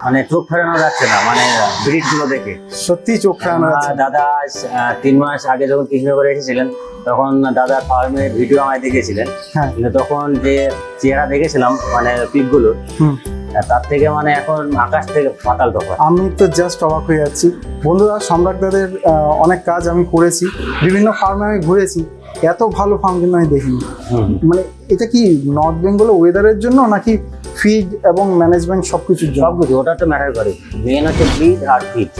মানে চোখ ফেরানো যাচ্ছে না মানে ব্রিডগুলো দেখে। সত্যি চোখ ফেরানো যাচ্ছে দাদা তিন মাস আগে যখন কৃষ্ণনগরে এসেছিলেন তখন দাদার ফার্মে ভিডিও আমায় দেখেছিলেন। হ্যাঁ। তখন যে চেহারা দেখেছিলাম মানে পিকগুলো তার থেকে মানে এখন আকাশ থেকে পাতাল তফাৎ। আমি তো জাস্ট অবাক হয়ে যাচ্ছি। বন্ধুরা সম্রাটদাদের আহ, অনেক কাজ আমি করেছি। বিভিন্ন ফার্মে আমি ঘুরেছি। এত ভালো ফার্ম কিন্তু আমি দেখিনি। মানে এটা কি নর্থ বেঙ্গল ওয়েদারের জন্য নাকি ফিড এবং ম্যানেজমেন্ট সব কিছুর জন্য? সবকিছু ওটা তো ম্যাটার করে। মেন হচ্ছে ব্রিড আর ফিট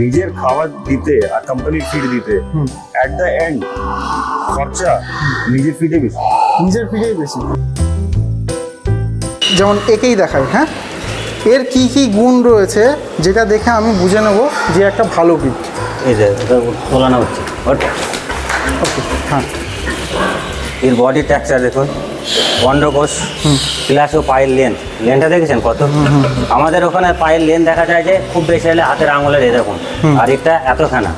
নিজের খাবার দিতে আর কোম্পানির ফিড দিতে। অ্যাট দ্য এন্ড খরচা নিজের ফিডে বেশি। নিজের ফিডেই বেশি। যেমন একেই দেখায় হ্যাঁ? এর কি কি গুণ রয়েছে যেটা দেখে আমি বুঝে নেব যে একটা ভালো পিক এই যে তোলানো হচ্ছে। ওকে হ্যাঁ। এর বডি টেক্সচার দেখুন। অন্ডকোষ প্লাস ও পায়ের লেন্থ লেন্থটা দেখেছেন কত? আমাদের ওখানে পায়ের লেন্থ দেখা যায় যে খুব বেশি হলে হাতের আঙুলের এরকম আর এটা এতখানা।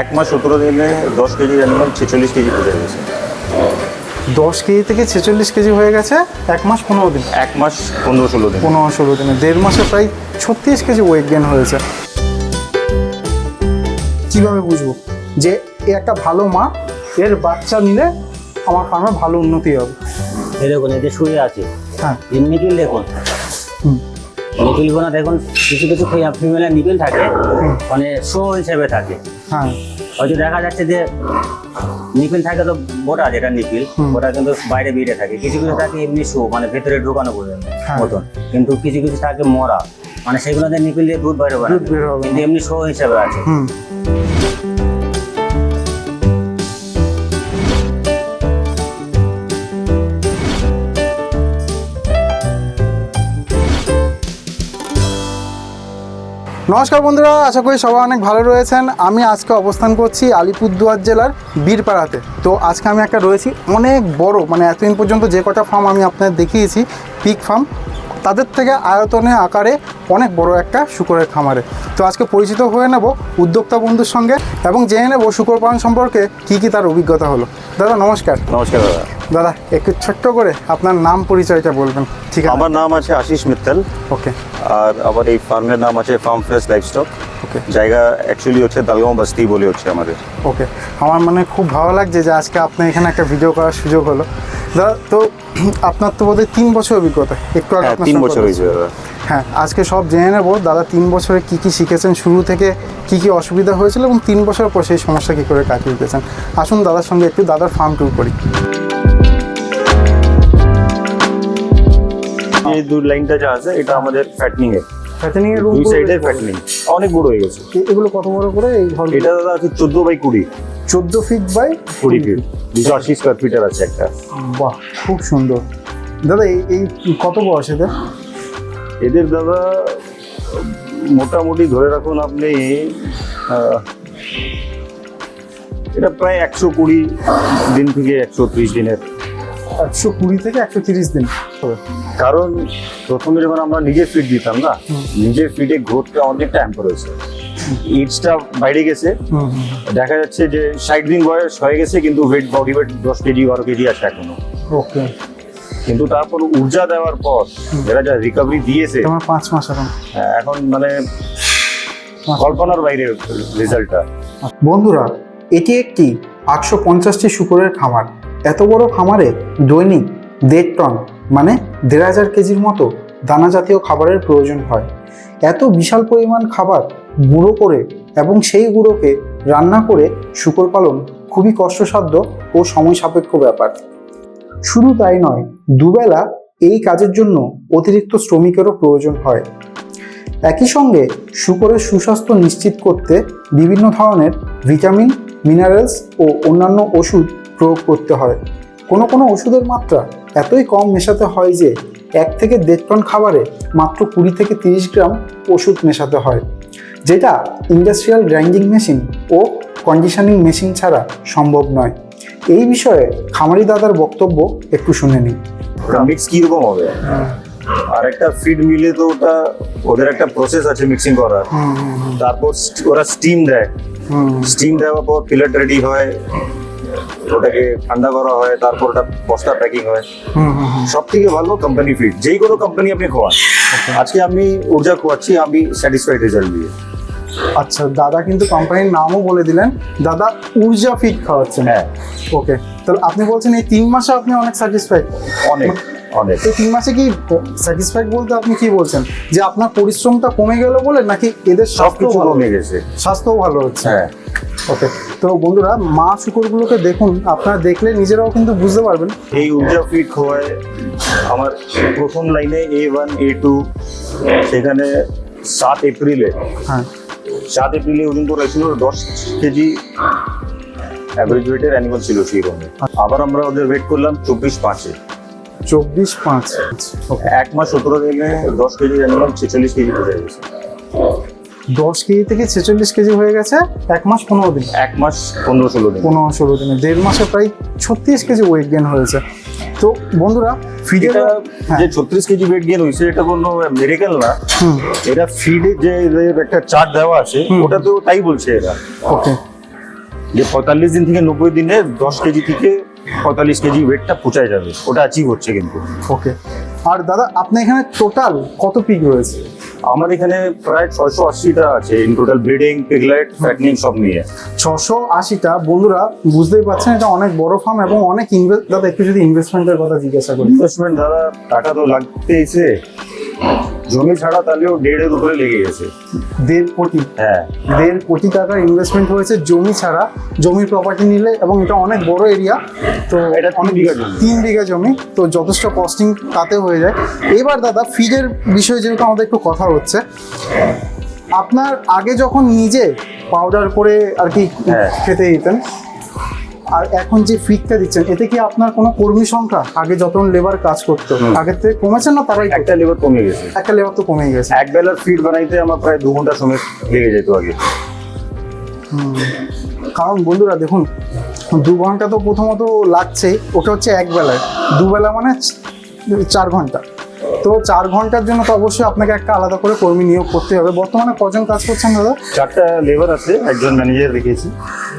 এক মাস সতেরো দিনে দশ কেজি অ্যানিমাল ছেচল্লিশ কেজি পৌঁছে গেছে দশ কেজি থেকে ছেচল্লিশ কেজি হয়ে গেছে এক মাস পনেরো দিন। এক মাস পনেরো ষোলো দিন। পনেরো ষোলো দিনে। দেড় মাসে প্রায় ছত্রিশ কেজি ওয়েট গেন হয়েছে। কীভাবে বুঝব? যে এ একটা ভালো মা এর বাচ্চা নিলে আমার ফার্মে ভালো উন্নতি হবে। এই দেখুন এতে শুয়ে আছে। হ্যাঁ। এর নিপিল দেখুন। হুম। নিপিলগুলো দেখুন কিছু কিছু ফিমেলের নিপিল থাকে। মানে শো হিসেবে থাকে। হ্যাঁ। হয়তো দেখা যাচ্ছে যে নিপিল থাকে তো মোটা যেটা নিপিল। ওটা কিন্তু বাইরে বেরিয়ে থাকে। কিছু কিছু থাকে এমনি শো মানে ভেতরে ঢোকানো পর্যন্ত হ্যাঁ। মতন। কিন্তু কিছু কিছু থাকে মরা। মানে সেগুলোতে নিপিল দিয়ে দুধ বাইরে কিন্তু এমনি শো হিসেবে আছে। নমস্কার বন্ধুরা, আশা করি সবাই অনেক ভালো রয়েছেন। আমি আজকে অবস্থান করছি আলিপুরদুয়ার জেলার বীরপাড়াতে। তো আজকে আমি একটা রয়েছি অনেক বড় মানে এতদিন পর্যন্ত যে কটা ফার্ম আমি আপনাদের দেখিয়েছি পিক ফার্ম তাদের থেকে আয়তনে আকারে অনেক বড় একটা শুকরের খামারে। তো আজকে পরিচিত হয়ে নেব উদ্যোক্তা বন্ধুর সঙ্গে এবং জেনে নেব শুকর পালন সম্পর্কে কী কী তার অভিজ্ঞতা হলো। দাদা, নমস্কার। নমস্কার দাদা। দাদা একটু ছোট্ট করে আপনার নাম পরিচয়টা বলবেন। ঠিক আছে? আমার নাম আছে আশিস মিত্তল। ওকে। আর আমার এই ফার্মের নাম আছে ফার্ম ফ্রেশ লাইফস্টক ওকে। জায়গা অ্যাকচুয়ালি হচ্ছে দালগাঁও বস্তি বলে হচ্ছে আমাদের। ওকে। আমার মানে খুব ভালো লাগছে যে আজকে আপনার এখানে একটা ভিডিও করার সুযোগ হলো। দাদা তো আপনার তো বোধহয় তিন বছর অভিজ্ঞতা। একটু আগে হ্যাঁ তিন বছর হয়েছে দাদা। হ্যাঁ আজকে সব জেনে নেব দাদা তিন বছরে কি কি শিখেছেন শুরু থেকে কি কি অসুবিধা হয়েছিল এবং তিন বছর পর সেই সমস্যা কী করে কাটিয়ে উঠেছেন আসুন দাদার সঙ্গে একটু দাদার ফার্ম ট্যুর করি। এই দু লাইনটা যা আছে এটা আমাদের ফ্যাটনিং এর ফ্যাটেনিং এর রুম দুই সাইডের ফ্যাটনিং অনেক বড় হয়ে গেছে। এগুলো কত বড় করে? এই হল এটা দাদা আছে চোদ্দ বাই কুড়ি। চোদ্দ ফিট বাই কুড়ি ফিট দুশো আশি স্কোয়ার ফিটার আছে একটা। বাহ খুব সুন্দর। দাদা এই এই কত বয়স এদের? এদের দাদা মোটামুটি ধরে রাখুন আপনি এটা প্রায় একশো কুড়ি দিন থেকে একশো ত্রিশ দিনের। একশো কুড়ি থেকে একশো তিরিশ দিন। কারণ প্রথমে যখন আমরা নিজের ফিড দিতাম না নিজের ফিডে গ্রোথটা অনেকটা হ্যাম্পার হয়েছে ইটসটা বাইরে গেছে। দেখা যাচ্ছে যে ষাট দিন বয়স হয়ে গেছে কিন্তু ওয়েট বডি ওয়েট দশ কেজি বারো কেজি আছে এখনও। ওকে কিন্তু তারপর ঊর্জা দেওয়ার পর এরা যা রিকভারি দিয়েছে পাঁচ মাস এখন। হ্যাঁ, এখন মানে কল্পনার বাইরে রেজাল্টটা বন্ধুরা এটি একটি আটশো পঞ্চাশটি শুকরের খামার। এত বড় খামারে দৈনিক দেড় টন মানে দেড় হাজার কেজির মতো দানা জাতীয় খাবারের প্রয়োজন হয়। এত বিশাল পরিমাণ খাবার গুঁড়ো করে এবং সেই গুঁড়োকে রান্না করে শুকর পালন খুবই কষ্টসাধ্য ও সময় সাপেক্ষ ব্যাপার। শুধু তাই নয়, দুবেলা এই কাজের জন্য অতিরিক্ত শ্রমিকেরও প্রয়োজন হয়। একই সঙ্গে শুকরের সুস্বাস্থ্য নিশ্চিত করতে বিভিন্ন ধরনের ভিটামিন, মিনারেলস ও অন্যান্য ওষুধ প্রয়োগ করতে হয়। কোনো কোনো ওষুধের মাত্রা এতই কম মেশাতে হয় যে এক থেকে দেড় টন খাবারে মাত্র কুড়ি থেকে তিরিশ গ্রাম ওষুধ মেশাতে হয় যেটা ইন্ডাস্ট্রিয়াল গ্রাইন্ডিং মেশিন ও কন্ডিশনিং মেশিন ছাড়া সম্ভব নয়। এই বিষয়ে খামারি দাদার বক্তব্য একটু শুনে নিন মিক্স কীরকম হবে? আর একটা ফিড মিলে তো ওটা ওদের একটা প্রসেস আছে মিক্সিং করার। তারপর ওরা স্টিম দেয়। স্টিম দেওয়ার পর পিলেট রেডি হয়। ওটাকে ঠান্ডা করা হয় তারপর ওটা বস্তা প্যাকিং হয়। হুম হুম হুম। সব থেকে ভালো কোম্পানি ফিড যেই কোনো কোম্পানি আপনি খোয়ান। আজকে আমি ঊর্জা খোয়াচ্ছি আমি স্যাটিসফাইড রেজাল্ট দিয়ে। আচ্ছা দাদা কিন্তু কোম্পানির নামও বলে দিলেন। দাদা ঊর্জা ফিট খাওয়াচ্ছেন। হ্যাঁ। ওকে তাহলে আপনি বলছেন এই তিন মাসে আপনি অনেক স্যাটিসফাইড অনেক। অনেক এই তিন মাসে কি স্যাটিসফাইড বলতে আপনি কি বলছেন? যে আপনার পরিশ্রমটা কমে গেল বলে নাকি এদের সব স্বাস্থ্য ভালো কমে গেছে। স্বাস্থ্যও ভালো হচ্ছে। হ্যাঁ। ওকে তো বন্ধুরা মা শুকরগুলোকে দেখুন আপনারা দেখলে নিজেরাও কিন্তু বুঝতে পারবেন। এই ঊর্জা ফিট খোয়ায় আমার প্রথম লাইনে এ ওয়ান এ টু সেখানে সাত এপ্রিলে হ্যাঁ। সাত এপ্রিলে ওজন করে ছিল দশ কেজি অ্যাভারেজ ওয়েটের অ্যানিমাল ছিল সেই রকম আবার আমরা ওদের ওয়েট করলাম চব্বিশ পাঁচে। চব্বিশ পাঁচ এক মাস সতেরো দিনে দশ কেজি অ্যানিমাল ছেচল্লিশ কেজি পৌঁছে গেছে। দশ কেজি থেকে ছেচল্লিশ কেজি হয়ে গেছে এক মাস পনেরো দিন? এক মাস পনেরো ষোলো দিন। পনেরো ষোলো দিনে দেড় মাসে প্রায় ছত্রিশ কেজি ওয়েট গেন হয়েছে। তো বন্ধুরা ফিডের হ্যাঁ। যে ছত্রিশ কেজি ওয়েট গেন হয়েছে এটা কোনো মেডিকেল না। এটা ফিডে যে একটা চার্ট দেওয়া আছে। ওটা তো তাই বলছে এরা। ওকে। যে পঁয়তাল্লিশ দিন থেকে নব্বই দিনে দশ কেজি থেকে পঁয়তাল্লিশ কেজি ওয়েটটা পৌঁছায় যাবে। ওটা অ্যাচিভ হচ্ছে কিন্তু। ওকে আর দাদা আপনার এখানে টোটাল কত পিক রয়েছে? আমার এখানে প্রায় ছয়শো আশিটা আছে in total breeding piglet fattening সব নিয়ে। ছশো আশিটা? বন্ধুরা বুঝতেই পারছেন এটা অনেক বড় ফার্ম এবং অনেক ইনভেস্ট দাদা একটু যদি ইনভেস্টমেন্টের কথা জিজ্ঞাসা করি। ইনভেস্টমেন্ট দাদা টাকা তো লাগতেইছে। জমি ছাড়া তাহলেও দেড়ের উপরে লেগে গেছে। দেড় কোটি? হ্যাঁ। দেড় কোটি টাকার ইনভেস্টমেন্ট হয়েছে জমি ছাড়া। জমির প্রপার্টি নিলে এবং এটা অনেক বড় এরিয়া তো এটা তিন বিঘা জমি। তিন বিঘা জমি তো যথেষ্ট কস্টিং তাতে হয়ে যায়। এবার দাদা ফিডের বিষয়ে যেহেতু আমাদের একটু কথা হচ্ছে আপনার আগে যখন নিজে পাউডার করে আর কি হ্যাঁ। খেতে দিতেন আর এখন যে ফিডটা দিচ্ছেন এতে কি আপনার কোনো কর্মী সংখ্যা? আগে যতজন লেবার কাজ করতো। আগের থেকে কমেছে না তারাই একটা লেবার কমে গেছে। একটা লেবার তো কমে গেছে। এক বেলার ফিড বানাইতে আমার প্রায় দু ঘণ্টা সময় লেগে যেত আগে। কারণ বন্ধুরা দেখুন দু ঘণ্টা তো প্রথমত লাগছেই ওটা হচ্ছে এক বেলায়। দুবেলা মানে চার ঘণ্টা। তো চার ঘণ্টার জন্য তো অবশ্যই আপনাকে একটা আলাদা করে কর্মী নিয়োগ করতে হবে। বর্তমানে কজন কাজ করছেন দাদা? চারটা লেবার আছে একজন ম্যানেজার রেখেছি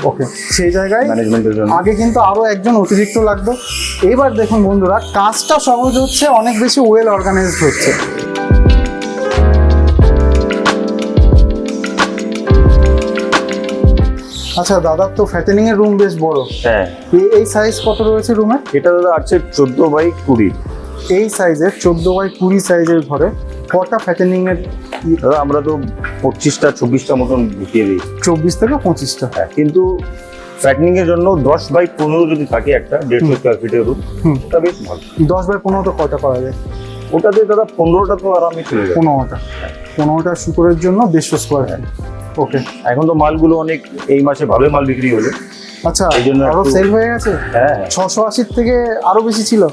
ওকে সেই জায়গায় ম্যানেজমেন্টের জন্য। আগে কিন্তু আরও একজন অতিরিক্ত লাগতো এবার দেখুন বন্ধুরা কাজটা সহজ হচ্ছে অনেক বেশি ওয়েল অর্গানাইজড হচ্ছে। আচ্ছা দাদার তো ফ্যাটেনিং এর রুম বেশ বড়। হ্যাঁ। এই সাইজ কত রয়েছে রুমে এটা দাদা আছে চোদ্দ বাই কুড়ি। এই সাইজের চোদ্দ বাই কুড়ি সাইজের ঘরে কটা ফ্যাটেনিং এর দাদা আমরা তো পঁচিশটা চব্বিশটা মতন ঢুকিয়ে দিই। চব্বিশ থেকে পঁচিশটা। হ্যাঁ কিন্তু ফ্যাটনিং এর জন্য দশ বাই পনেরো যদি থাকে একটা দেড়শো স্কোয়ার ফিটের রুম ওটা বেশ ভালো। দশ বাই পনেরো তো কটা করা যায়? ওটাতে দাদা পনেরোটা তো আরামে চলে যায়। পনেরোটা। পনেরোটা শুকরের জন্য দেড়শো স্কোয়ার ফিট ওকে এখন তো মালগুলো অনেক এই মাসে ভালোই মাল বিক্রি হলো। আচ্ছা এই জন্য আরও সেল হয়ে গেছে? হ্যাঁ। ছশো আশির থেকে আরও বেশি ছিল?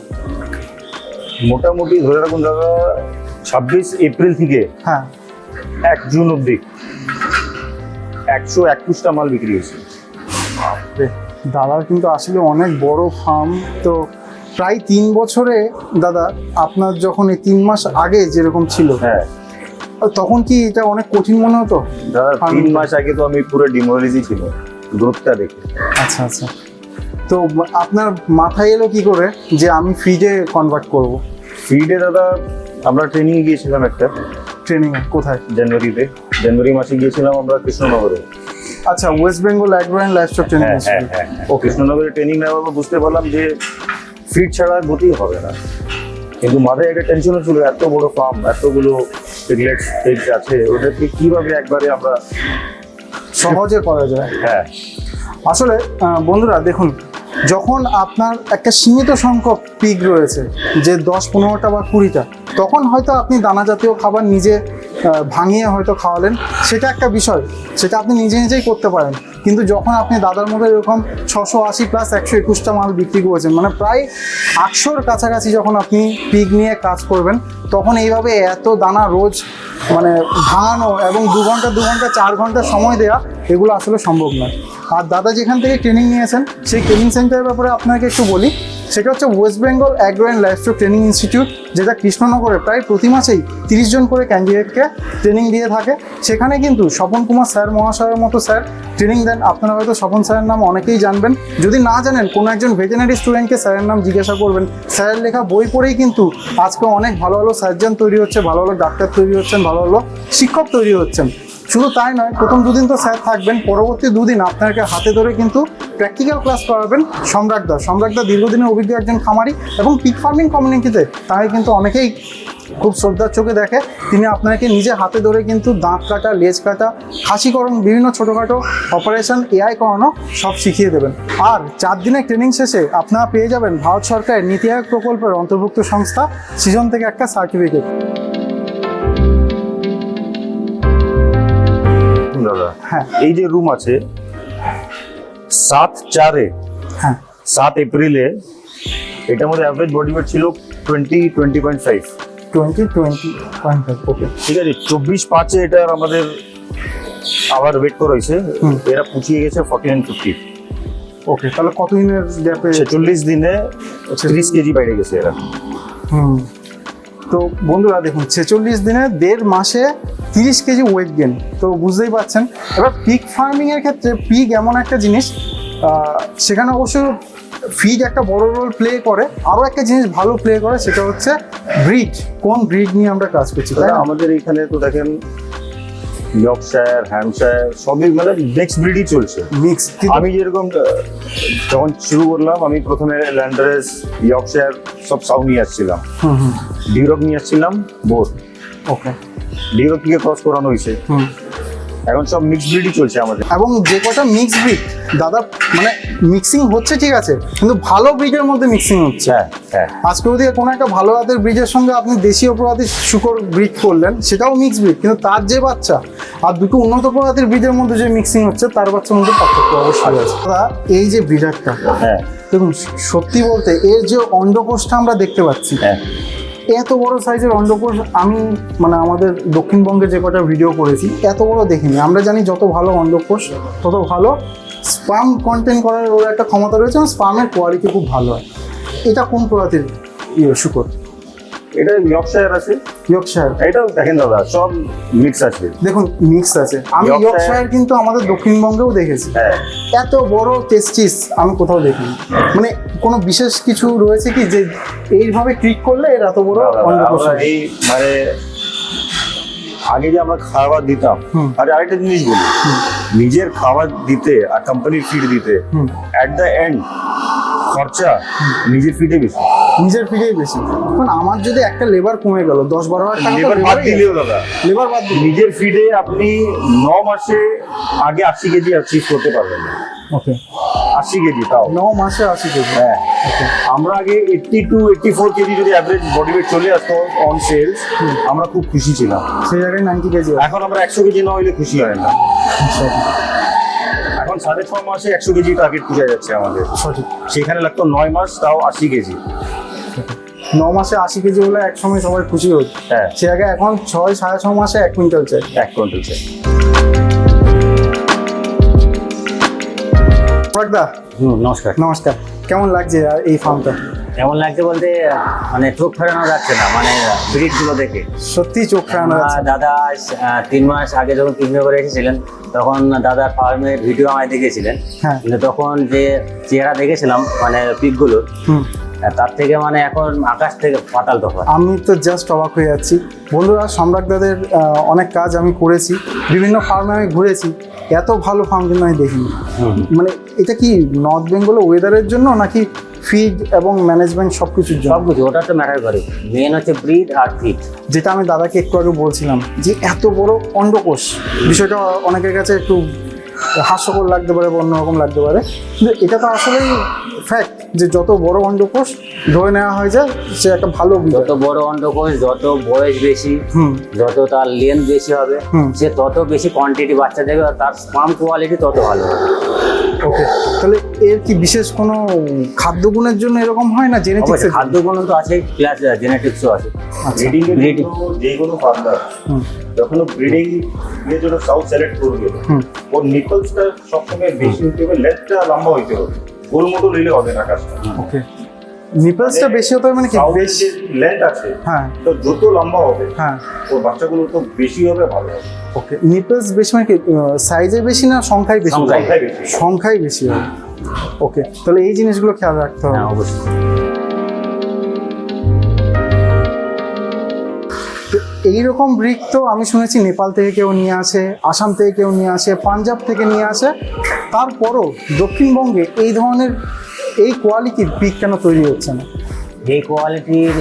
মোটামুটি ধরে রাখুন দাদা ছাব্বিশ এপ্রিল থেকে হ্যাঁ। এক জুন অব্দি একশো একুশটা মাল বিক্রি হয়েছে। দাদার কিন্তু আসলে অনেক বড় ফার্ম তো প্রায় তিন বছরে দাদা আপনার যখন এই তিন মাস আগে যেরকম ছিল হ্যাঁ। তখন কি এটা অনেক কঠিন মনে হতো? দাদা তিন মাস আগে তো আমি পুরো ডিমোরালিজই ছিল গ্রোথটা দেখে। আচ্ছা আচ্ছা। তো আপনার মাথায় এলো কি করে যে আমি ফ্রিজে কনভার্ট করব? ফিডে দাদা আমরা ট্রেনিং গিয়েছিলাম একটা। ট্রেনিং কোথায়? জানুয়ারিতে। জানুয়ারি মাসে গিয়েছিলাম আমরা কৃষ্ণনগরে। আচ্ছা West Bengal agro and livestock training ও কৃষ্ণনগরে ট্রেনিং নেওয়ার পর বুঝতে পারলাম যে ফিট ছাড়া গতি হবে না। কিন্তু মাথায় একটা টেনশনও ছিল এত বড় ফার্ম এতগুলো পিগলেটস পিগস আছে ওদেরকে কীভাবে একবারে আমরা সহজে করা যায়? হ্যাঁ। আসলে বন্ধুরা দেখুন যখন আপনার একটা সীমিত সংখ্যক পিক রয়েছে, যে দশ, পনেরোটা বা কুড়িটা, তখন হয়তো আপনি দানা জাতীয় খাবার নিজে ভাঙিয়ে হয়তো খাওয়ালেন। সেটা একটা বিষয়, সেটা আপনি নিজে নিজেই করতে পারেন। কিন্তু যখন আপনি দাদার মধ্যে এরকম ছশো আশি প্লাস একশো একুশটা মাল বিক্রি করেছেন মানে প্রায় আটশোর কাছাকাছি যখন আপনি পিক নিয়ে কাজ করবেন, তখন এইভাবে এত দানা রোজ মানে ভাঙানো এবং দু ঘণ্টা দু ঘণ্টা, চার ঘণ্টা সময় দেওয়া এগুলো আসলে সম্ভব নয়। আর দাদা যেখান থেকে ট্রেনিং নিয়েছেন, সেই ট্রেনিং সেন্টারের ব্যাপারে আপনাকে একটু বলি সেটা হচ্ছে West Bengal agro and livestock training institute যেটা কৃষ্ণনগরে প্রায় প্রতি মাসেই তিরিশ জন করে ক্যান্ডিডেটকে ট্রেনিং দিয়ে থাকে। সেখানে কিন্তু স্বপন কুমার স্যার, মহাশয়ের মতো স্যার ট্রেনিং দেন। আপনারা হয়তো স্বপন স্যারের নাম অনেকেই জানবেন। যদি না জানেন, কোনো একজন ভেটেনারি স্টুডেন্টকে স্যারের নাম জিজ্ঞাসা করবেন। স্যারের লেখা বই পড়েই কিন্তু আজকে অনেক ভালো ভালো সার্জন তৈরি হচ্ছে, ভালো ভালো ডাক্তার তৈরি হচ্ছেন, ভালো ভালো শিক্ষক তৈরি হচ্ছেন। শুধু তাই নয়, প্রথম দুদিন তো স্যার থাকবেন, পরবর্তী দুদিন আপনাকে হাতে ধরে কিন্তু প্র্যাকটিক্যাল ক্লাস করাবেন সম্রাটদা। সম্রাটদা দীর্ঘদিনের অভিজ্ঞ একজন খামারি এবং পিক ফার্মিং কমিউনিটিতে তাই কিন্তু অনেকেই খুব শ্রদ্ধার চোখে দেখে, তিনি আপনাকে নিজে হাতে ধরে কিন্তু দাঁত কাটা, লেজ কাটা, খাসিকরণ, বিভিন্ন ছোটোখাটো অপারেশন এআই করানো সব শিখিয়ে দেবেন। আর চার দিনের ট্রেনিং শেষে আপনারা পেয়ে যাবেন ভারত সরকারের নীতি আয়োগ প্রকল্পের অন্তর্ভুক্ত সংস্থা, সিজন থেকে একটা সার্টিফিকেট দাদা হ্যাঁ। এই যে রুম আছে সাত চারে হ্যাঁ। সাত এপ্রিলে এটার মধ্যে অ্যাভারেজ বডি ওয়েট ছিল twenty twenty point five twenty twenty point five okay ঠিক আছে চব্বিশ পাঁচে এটার আমাদের আবার ওয়েট করেছে হুম। এরা পুচিয়ে গেছে ফর্টি নাইন ফিফটি ওকে তাহলে কতদিনের গ্যাপে ছেচল্লিশ দিনে ত্রিশ কেজি বেড়ে গেছে এরা। হুম। তো বন্ধুরা দেখুন ছেচল্লিশ দিনে দেড় মাসে তিরিশ কেজি ওয়েট গেন তো বুঝতেই পারছেন। এবার পিক ফার্মিংয়ের ক্ষেত্রে পিক এমন একটা জিনিস সেখানে অবশ্য ফিড একটা বড় রোল প্লে করে। আরও একটা জিনিস ভালো প্লে করে সেটা হচ্ছে ব্রিড কোন ব্রিড নিয়ে আমরা কাজ করছি তাই আমাদের এখানে তো দেখেন ইয়র্কশায়ার হ্যামশায়ার সবই মানে নেক্সট ব্রিডই চলছে। মিক্স আমি যেরকম যখন শুরু করলাম আমি প্রথমে ল্যান্ডারেস ইয়র্কশায়ার সব সাউ নিয়ে আসছিলাম। ডিউরক নিয়ে আসছিলাম বোর ওকে ডিউরক থেকে ক্রস করানো হয়েছে। এখন সব মিক্স ব্রিডই চলছে আমাদের। এবং যে কটা মিক্স ব্রিড দাদা মানে মিক্সিং হচ্ছে ঠিক আছে কিন্তু ভালো ব্রিডের মধ্যে মিক্সিং হচ্ছে। হ্যাঁ হ্যাঁ। আজকে যদি কোনো একটা ভালো জাতের ব্রিজের সঙ্গে আপনি দেশীয় প্রজাতির শুকর ব্রিড করলেন সেটাও মিক্স ব্রিড কিন্তু তার যে বাচ্চা আর দুটো উন্নত প্রজাতির ব্রিজের মধ্যে যে মিক্সিং হচ্ছে তার বাচ্চার মধ্যে পার্থক্য অবশ্যই আছে। দাদা, এই যে ব্রিডারটা হ্যাঁ। দেখুন সত্যি বলতে এর যে অন্ডকোষটা আমরা দেখতে পাচ্ছি হ্যাঁ। এত বড় সাইজের অন্ডকোষ আমি মানে আমাদের দক্ষিণবঙ্গে যে কটা ভিডিও করেছি এত বড় দেখিনি। আমরা জানি যত ভালো অন্ডকোষ তত ভালো স্পাম কন্টেন্ট করার ওর একটা ক্ষমতা রয়েছে এবং স্পামের কোয়ালিটি খুব ভালো হয়। এটা কোন প্রজাতির ইয়ে শুকর? এটা ইয়র্কশায়ার আছে। ইয়র্কশায়ার। এটাও দেখেন দাদা সব মিক্স আছে। দেখুন মিক্স আছে। আমি ইয়র্কশায়ার কিন্তু আমাদের দক্ষিণবঙ্গেও দেখেছি। হ্যাঁ। এত বড় টেস্টিস আমি কোথাও দেখিনি। মানে কোনো বিশেষ কিছু রয়েছে কি যে এইভাবে ক্লিক করলে এর এত বড় এই মানে আগে যে আমরা খাবার দিতাম। আর আরেকটা জিনিস বলি নিজের খাবার দিতে আর কোম্পানির ফিড দিতে অ্যাট দ্য এন্ড খরচা নিজের ফিডে বেশি। নিজের ফিডেই বেশি। এখন আমার যদি একটা লেবার কমে গেল দশ বারো হাজার টাকা লেবার বাদ দিলেও দাদা। লেবার বাদ নিজের ফিডে আপনি ন মাসে আগে আশি কেজি অ্যাচিভ করতে পারবেন না। ওকে আশি কেজি তাও। ন মাসে আশি কেজি। হ্যাঁ। আমরা আগে eighty two eighty four kg যদি অ্যাভারেজ বডি ওয়েট চলে আসতো অন সেলস আমরা খুব খুশি ছিলাম। সেই জায়গায় নাইনটি কেজি এখন আমরা একশো কেজি না হইলে খুশি হয় না। এখন সাড়ে ছ মাসে একশো কেজি টার্গেট পুষে যাচ্ছে আমাদের। সঠিক। সেখানে লাগতো নয় মাস তাও আশি কেজি। ন মাসে আশি কেজি হলে এক সময় সবাই খুশি হতো। হ্যাঁ। সে আগে এখন ছয় সাড়ে ছ মাসে এক কুইন্টাল চাই। এক কুইন্টাল চাই। হুম নমস্কার। নমস্কার। কেমন লাগছে এই ফার্মটা কেমন লাগছে বলতে মানে চোখ ফেরানো যাচ্ছে না মানে ব্রিডগুলো দেখে। সত্যি চোখ ফেরানো দাদা তিন মাস আগে যখন কিনবে করে এসেছিলেন তখন দাদার ফার্মের ভিডিও আমায় দেখেছিলেন। হ্যাঁ। কিন্তু তখন যে চেহারা দেখেছিলাম মানে পিকগুলোর তার থেকে মানে এখন আকাশ থেকে পাতাল তফাৎ। আমি তো জাস্ট অবাক হয়ে যাচ্ছি। বন্ধুরা সম্রাটদাদের আহ, অনেক কাজ আমি করেছি। বিভিন্ন ফার্মে আমি ঘুরেছি। এত ভালো ফার্ম কিন্তু আমি দেখিনি। মানে এটা কি নর্থ বেঙ্গল ওয়েদারের জন্য নাকি ফিড এবং ম্যানেজমেন্ট সব কিছুর জন্য? সব কিছু ওটা তো ম্যাটার করে। মেন হচ্ছে ব্রিড আর ফিট যেটা আমি দাদাকে একটু আগে বলছিলাম যে এত বড় অন্ডকোষ। বিষয়টা অনেকের কাছে একটু হাস্যকর লাগতে পারে বা অন্যরকম লাগতে পারে। কিন্তু এটা তো আসলেই ফ্যাক্ট যে যত বড় অন্ডকোষ ধরে নেওয়া হয় যে সে একটা ভালো যত বড় অন্ডকোষ যত বয়স বেশি হুম। যত তার লেন্থ বেশি হবে। সে তত বেশি কোয়ান্টিটি বাচ্চা দেবে আর তার স্পাম কোয়ালিটি তত ভালো হবে। ওকে তাহলে এর কি বিশেষ কোনো খাদ্যগুণের জন্য এরকম হয় না জেনেটিক্স খাদ্যগুণ তো আছেই প্লাস জেনেটিক্সও আছে। আচ্ছা। ব্রিডিং এর যে কোনো ফার্মার যখন ব্রিডিং এর জন্য সাউথ সিলেক্ট করবে ওর নিপলসটা সবসময় বেশি হতে হবে লেগটা লম্বা হইতে হবে। গোল মতো নিলে হবে না কাজটা। ওকে নিপলসটা বেশি হতে হবে মানে কি? বেশি লেন্থ আছে হ্যাঁ। তো যত লম্বা হবে হ্যাঁ। ওর বাচ্চাগুলো তো বেশি হবে ভালো হবে। ওকে নিপলস বেশি মানে কি? সাইজে বেশি না সংখ্যায় বেশি? সংখ্যায়। বেশি। হবে। ওকে তাহলে এই জিনিসগুলো খেয়াল রাখতে হবে। হ্যাঁ অবশ্যই। এইরকম ব্রিক তো আমি শুনেছি নেপাল থেকে কেউ নিয়ে আসে আসাম থেকে কেউ নিয়ে আসে পাঞ্জাব থেকে নিয়ে আসে। তারপরও দক্ষিণবঙ্গে এই ধরনের এই কোয়ালিটির ব্রিক কেন তৈরি হচ্ছে না? এই কোয়ালিটির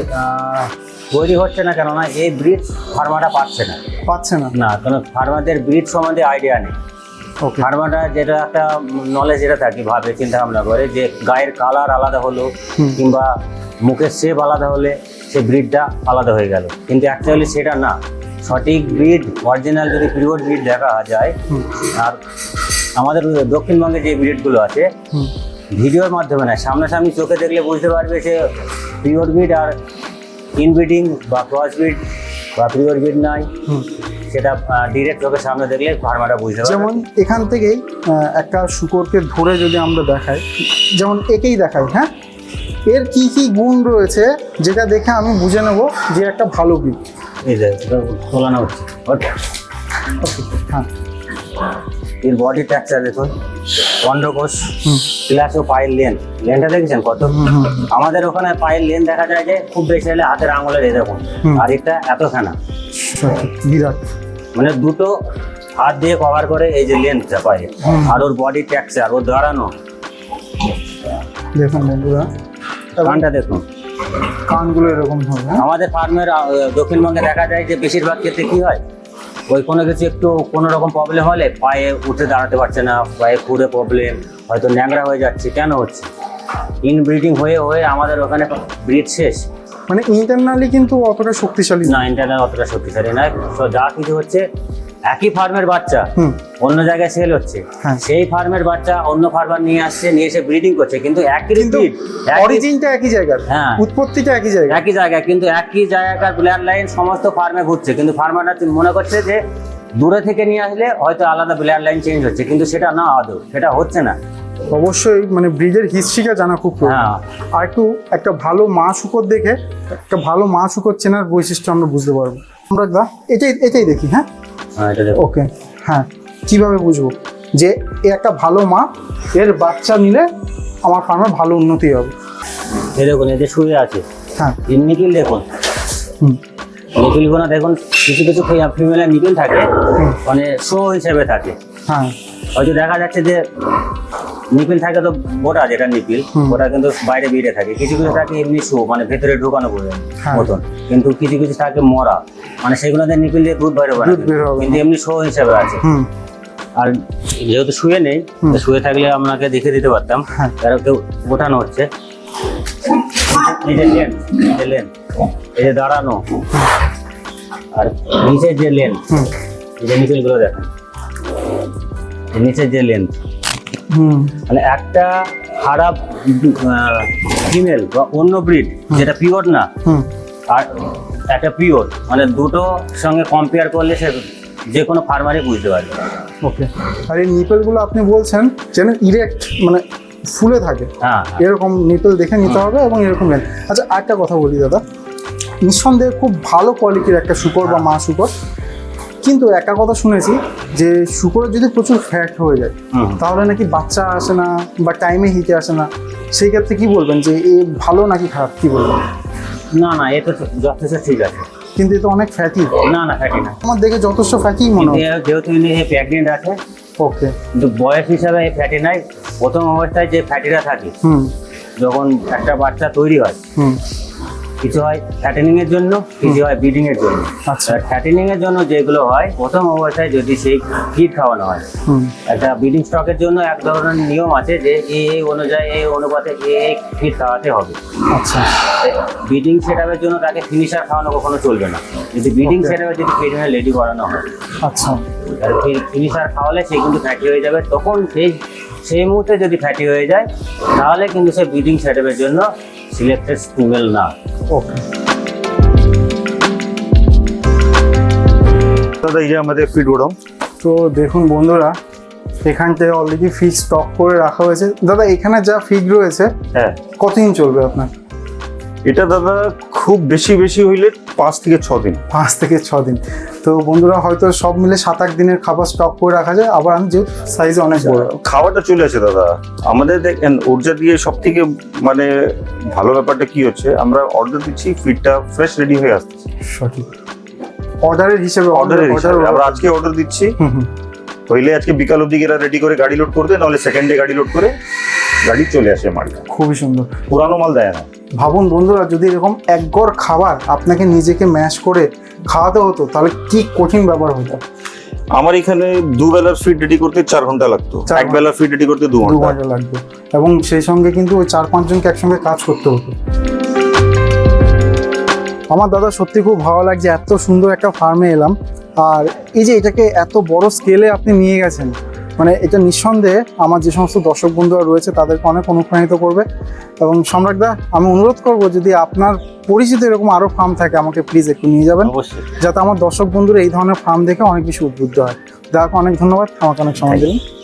তৈরি হচ্ছে না কেননা এই ব্রিড ফার্মাটা পাচ্ছে না। পাচ্ছে না। না কারণ ফার্মারদের ব্রিড সম্বন্ধে আইডিয়া নেই। ফার্মাররা যেটা একটা নলেজ এটা থাকে ভাবে চিন্তা ভাবনা করে যে গায়ের কালার আলাদা হলো কিংবা মুখের শেপ আলাদা হলে সে ব্রিডটা আলাদা হয়ে গেল। কিন্তু অ্যাকচুয়ালি সেটা না। সঠিক ব্রিড অরিজিনাল যদি পিওর ব্রিড দেখা যায় আর আমাদের দক্ষিণবঙ্গে যে ব্রিডগুলো আছে ভিডিওর মাধ্যমে না সামনাসামনি চোখে দেখলে বুঝতে পারবে সে পিওর ব্রিড আর ইনব্রিডিং বা ক্রস ব্রিড বা পিওর ব্রিড নাই। সেটা ডিরেক্ট চোখের সামনে দেখলে ফার্মাটা বুঝতে পারবে। যেমন এখান থেকেই একটা শুকরকে ধরে যদি আমরা দেখাই যেমন একেই দেখাই হ্যাঁ? এর কি কি গুণ রয়েছে যেটা দেখে আমি বুঝে নেব যে একটা ভালো ব্রিড এই যে তোলানো হচ্ছে। ওটা। হ্যাঁ। এর বডি দেখুন। অন্ডকোষ হুম। প্লাস ও পায়ের দেখেছেন কত? আমাদের ওখানে পায়ের লেন্থ দেখা যায় যে খুব বেশি হলে হাতের আঙুলের দেখুন। আর এটা এতখানা। সঠিক, বিরাট। মানে দুটো হাত দিয়ে কভার করে এই যে লেন্থটা পায়ে। আর ওর বডি স্ট্রাকচার ওর দাঁড়ানো। দেখুন বন্ধুরা। কানটা দেখুন। কানগুলো এরকম হবে হ্যাঁ? আমাদের ফার্মের দক্ষিণবঙ্গে দেখা যায় যে বেশিরভাগ ক্ষেত্রে কি হয় ওই কোনো কিছু একটু কোনো রকম প্রবলেম হলে পায়ে উঠে দাঁড়াতে পারছে না পায়ে খুঁড়ে প্রবলেম হয়তো ন্যাংরা হয়ে যাচ্ছে কেন হচ্ছে? ইনব্রিডিং হয়ে হয়ে আমাদের ওখানে ব্রিড শেষ। মানে ইন্টারনালি কিন্তু অতটা শক্তিশালী না। ইন্টারনাল অতটা শক্তিশালী তো যা কিছু হচ্ছে একই ফার্মের বাচ্চা অন্য জায়গায় সেল হচ্ছে। হ্যাঁ। সেই ফার্মের বাচ্চা অন্য ফার্মার নিয়ে আসছে নিয়ে এসে ব্রিডিং করছে। কিন্তু একই কিন্তু একই- অরিজিনটা একই জায়গার হ্যাঁ। উৎপত্তিটা একই জায়গায় একই জায়গায় কিন্তু একই জায়গাকার ব্লাড লাইন সমস্ত ফার্মে ঘুরছে। কিন্তু ফার্মাররা মনে করছে যে দূরে থেকে নিয়ে আসলে হয়তো আলাদা ব্লাড লাইন চেঞ্জ হচ্ছে। কিন্তু সেটা না আদৌ সেটা হচ্ছে না। অবশ্যই মানে ব্রিজের হিস্ট্রিটা জানা খুব প্রয়োজন হ্যাঁ। আর একটু একটা ভালো মা শুকর দেখে একটা ভালো মা শুকর চেনার বৈশিষ্ট্য আমরা বুঝতে পারব। আমরা এটাই এটাই দেখি হ্যাঁ? ওকে হ্যাঁ কীভাবে বুঝব? যে এ একটা ভালো মা এর বাচ্চা নিলে আমার ফার্মে ভালো উন্নতি হবে। এই দেখুন এদের শুয়ে আছে। হ্যাঁ। নিকিল দেখুন। হুম। নিপিলগুলো দেখুন কিছু কিছু ফিমেলে নিকিল থাকে। মানে শো হিসেবে থাকে। হ্যাঁ। হয়তো দেখা যাচ্ছে যে নিপিল থাকে তো গোটা যেটা নিপিল ওটা কিন্তু বাইরে বেরিয়ে থাকে। কিছু কিছু থাকে এমনি শো মানে ভেতরে ঢোকানো পর্যন্ত হ্যাঁ। মতন। কিন্তু কিছু কিছু থাকে মরা। মানে সেগুলোতে নিপিল দিয়ে দুধ বাইরে। কিন্তু এমনি শো হিসেবে আছে। আর যেহেতু শুয়ে নেই তো শুয়ে থাকলে আপনাকে দেখে দিতে পারতাম। হ্যাঁ। কারও কেউ ওঠানো হচ্ছে। এই যে লেন এই যে লেন এই যে দাঁড়ানো। আর নিচের যে লেন হুম। এই যে নিচেরগুলো দেখেন। নিচের যে লেন হুম মানে একটা খারাপ ফিমেল বা অন্য ব্রিড যেটা পিওর না হুম। আর একটা পিওর মানে দুটো সঙ্গে কম্পেয়ার করলে সে যে কোনো ফার্মারই বুঝতে পারবে। ওকে আর এই নিপেলগুলো আপনি বলছেন যেন ইরেক্ট মানে ফুলে থাকে। হ্যাঁ এরকম নিপেল দেখে নিতে হবে এবং এরকম আচ্ছা আরেকটা কথা বলি দাদা। নিঃসন্দেহে খুব ভালো কোয়ালিটির একটা শুকর বা মা শুকর। কিন্তু একটা কথা শুনেছি যে শুকরের যদি প্রচুর ফ্যাট হয়ে যায় তাহলে নাকি বাচ্চা আসে না বা টাইমে হিটে আসে না। সেই ক্ষেত্রে কি বলবেন যে এ ভালো নাকি খারাপ কি বলবেন? না না এ তো যথেষ্ট ঠিক আছে। কিন্তু এ তো অনেক ফ্যাটি না না ফ্যাটি না। আমার দেখে যথেষ্ট ফ্যাটি মনে হয় যেহেতু ইনি প্রেগনেন্ট আছে ওকে কিন্তু বয়স হিসাবে এই ফ্যাটি নাই। প্রথম অবস্থায় যে ফ্যাটিরা থাকে হুম। যখন একটা বাচ্চা তৈরি হয় কিছু হয় ফ্যাটেনিং এর জন্য কিছু হয় ব্রিডিং এর জন্য। আচ্ছা। ফ্যাটেনিং এর জন্য যেগুলো হয় প্রথম অবস্থায় যদি সেই ফিড খাওয়ানো হয়। একটা ব্রিডিং স্টকের জন্য এক ধরনের নিয়ম আছে যে এ এই অনুযায়ী এই অনুপাতে এ এই ফিড খাওয়াতে হবে। আচ্ছা। ব্রিডিং সেট জন্য তাকে ফিনিশার খাওয়ানো কখনো চলবে না। যদি ব্রিডিং Okay. সেট যদি ফিডিং রেডি করানো হয় আচ্ছা। ফিনিশার খাওয়ালে সে কিন্তু ফ্যাটি হয়ে যাবে। তখন সেই সেই মুহূর্তে যদি ফ্যাটি হয়ে যায় তাহলে কিন্তু সে ব্রিডিং সেট জন্য সিলেক্টেড ফিমেল না। ওকে। দাদা এই যে আমাদের ফিড গোডাউন তো দেখুন বন্ধুরা এখান থেকে অলরেডি ফিজ স্টক করে রাখা হয়েছে। দাদা এখানে যা ফিড রয়েছে হ্যাঁ। কতদিন চলবে আপনার? এটা দাদা খুব বেশি বেশি হইলে পাঁচ থেকে ছ দিন। পাঁচ থেকে ছ দিন। তো বন্ধুরা হয়তো সব মিলে সাত আট দিনের খাবার স্টক করে রাখা যায়। আবার আমি যে সাইজ অনেক বড় খাওয়াটা চলে আসে দাদা। আমাদের দেখেন ঊর্জা দিয়ে সব থেকে মানে ভালো ব্যাপারটা কি হচ্ছে আমরা অর্ডার দিচ্ছি ফিডটা ফ্রেশ রেডি হয়ে আসছে। সঠিক। অর্ডারের হিসেবে অর্ডারের হিসাবে। আমরা আজকে অর্ডার দিচ্ছি। হইলে আজকে বিকাল অব্দি এরা রেডি করে গাড়ি লোড করবে নাহলে সেকেন্ডে গাড়ি লোড করে গাড়ি চলে আসে মালটা খুবই সুন্দর। পুরানো মাল দেয় না। ভাবুন বন্ধুরা যদি এরকম এক গড় খাবার আপনাকে নিজেকে ম্যাশ করে খাওয়াতে হতো তাহলে কি কঠিন ব্যাপার হতো? আমার এখানে দু বেলার ফিড রেডি করতে চার ঘণ্টা লাগতো। এক বেলার ফিড রেডি করতে দু ঘণ্টা। লাগবে এবং সেই সঙ্গে কিন্তু ওই চার পাঁচজনকে একসঙ্গে কাজ করতে হতো। আমার দাদা সত্যি খুব ভালো লাগছে এত সুন্দর একটা ফার্মে এলাম। আর এই যে এটাকে এত বড় স্কেলে আপনি নিয়ে গেছেন মানে এটা নিঃসন্দেহে আমার যে সমস্ত দর্শক বন্ধুরা রয়েছে তাদেরকে অনেক অনুপ্রাণিত করবে। এবং সম্রাটদা আমি অনুরোধ করব যদি আপনার পরিচিত এরকম আরও ফার্ম থাকে আমাকে প্লিজ একটু নিয়ে যাবেন। যাতে আমার দর্শক বন্ধুরা এই ধরনের ফার্ম দেখে অনেক বেশি উদ্বুদ্ধ হয়। দাদাকে অনেক ধন্যবাদ। আমাকে অনেক সময় দিলেন।